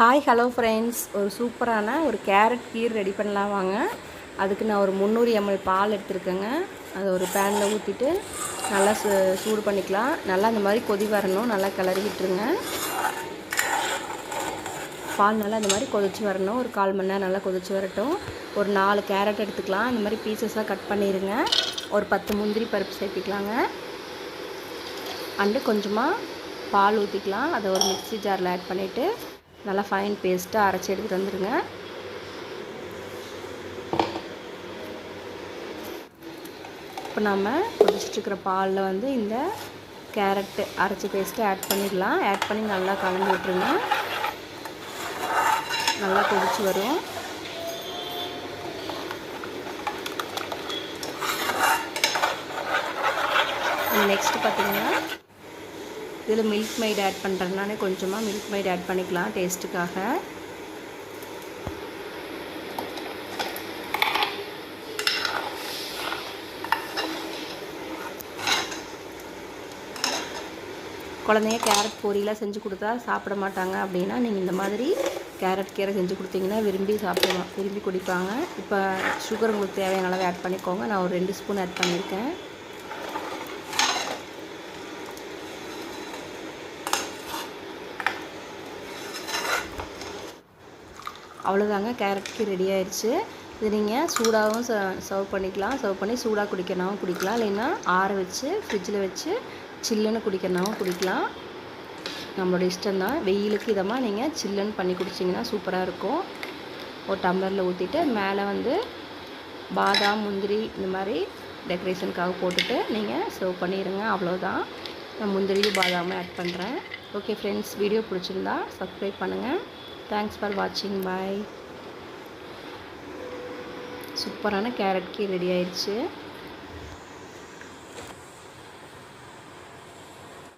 Hi hello friends ஒரு சூப்பரான ஒரு கேரட் கீர் ரெடி பண்ணலாம் வாங்க. அதுக்கு நான் ஒரு முந்நூறு எம்எல் பால் எடுத்துருக்கேங்க. அதை ஒரு பேனில் ஊற்றிட்டு நல்லா சூ சூடு பண்ணிக்கலாம். நல்லா இந்த மாதிரி கொதி வரணும். நல்லா கிளறி விட்டுருங்க பால் நல்லா இந்த மாதிரி கொதிச்சு வரணும். ஒரு கால் மணி நேரம் நல்லா கொதிச்சு வரட்டும். ஒரு நாலு கேரட் எடுத்துக்கலாம். இந்த மாதிரி பீசஸாக கட் பண்ணிடுங்க ஒரு பத்து முந்திரி பருப்பு சேர்த்திக்கலாங்க. அண்டு கொஞ்சமாக பால் ஊற்றிக்கலாம் அதை ஒரு மிக்ஸி ஜாரில் ஆட் பண்ணிவிட்டு நல்லா ஃபைன் பேஸ்ட்டாக அரைச்சி எடுத்துகிட்டு வந்துடுங்க இப்போ நம்ம கொதிச்சிட்ருக்கிற பாலில் வந்து இந்த கேரட்டு அரைச்சி பேஸ்ட்டு ஆட் பண்ணிடலாம். ஆட் பண்ணி நல்லா கலந்து விட்டுருங்க. நல்லா கொதிச்சு வரும். நெக்ஸ்ட்டு பார்த்தீங்கன்னா இதில் மில்க் மைட் ஆட் பண்ணுறதுனால கொஞ்சமாக மில்க் மைட் ஆட் பண்ணிக்கலாம் டேஸ்ட்டுக்காக குழந்தைய கேரட் பொரியெலாம் செஞ்சு கொடுத்தா சாப்பிட மாட்டாங்க அப்படின்னா நீங்கள் இந்த மாதிரி கேரட் கீரை செஞ்சு கொடுத்தீங்கன்னா விரும்பி சாப்பிடுவாங்க விரும்பி குடிப்பாங்க. இப்போ சுகர் உங்களுக்கு தேவையான அளவு ஆட் பண்ணிக்கோங்க. நான் ஒரு ரெண்டு ஸ்பூன் ஆட் பண்ணியிருக்கேன். அவ்வளோதாங்க கேரட்க்கு ரெடி ஆயிடுச்சு இது நீங்கள் சூடாகவும் ச சர்வ் பண்ணிக்கலாம். சர்வ் பண்ணி சூடாக குடிக்கிறனாவும் குடிக்கலாம். இல்லைன்னா ஆற வச்சு ஃப்ரிட்ஜில் வச்சு சில்லுன்னு குடிக்கணும் குடிக்கலாம். நம்மளோட இஷ்டம் தான். வெயிலுக்கு இதமாக நீங்கள் சில்லுன்னு பண்ணி குடிச்சிங்கன்னா சூப்பராக இருக்கும். ஒரு டம்ளரில் ஊற்றிட்டு மேலே வந்து பாதாம் முந்திரி இந்த மாதிரி டெக்கரேஷனுக்காக போட்டுட்டு நீங்கள் சர்வ் பண்ணிடுங்க அவ்வளோதான் நான் முந்திரியும் பாதாமும் ஆட் பண்ணுறேன் ஓகே ஃப்ரெண்ட்ஸ் வீடியோ பிடிச்சிருந்தா சப்ஸ்கிரைப் பண்ணுங்கள் தேங்க்ஸ் ஃபார் வாட்சிங் பாய் சூப்பரான கேரட் கீ ரெடி ஆயிடுச்சு.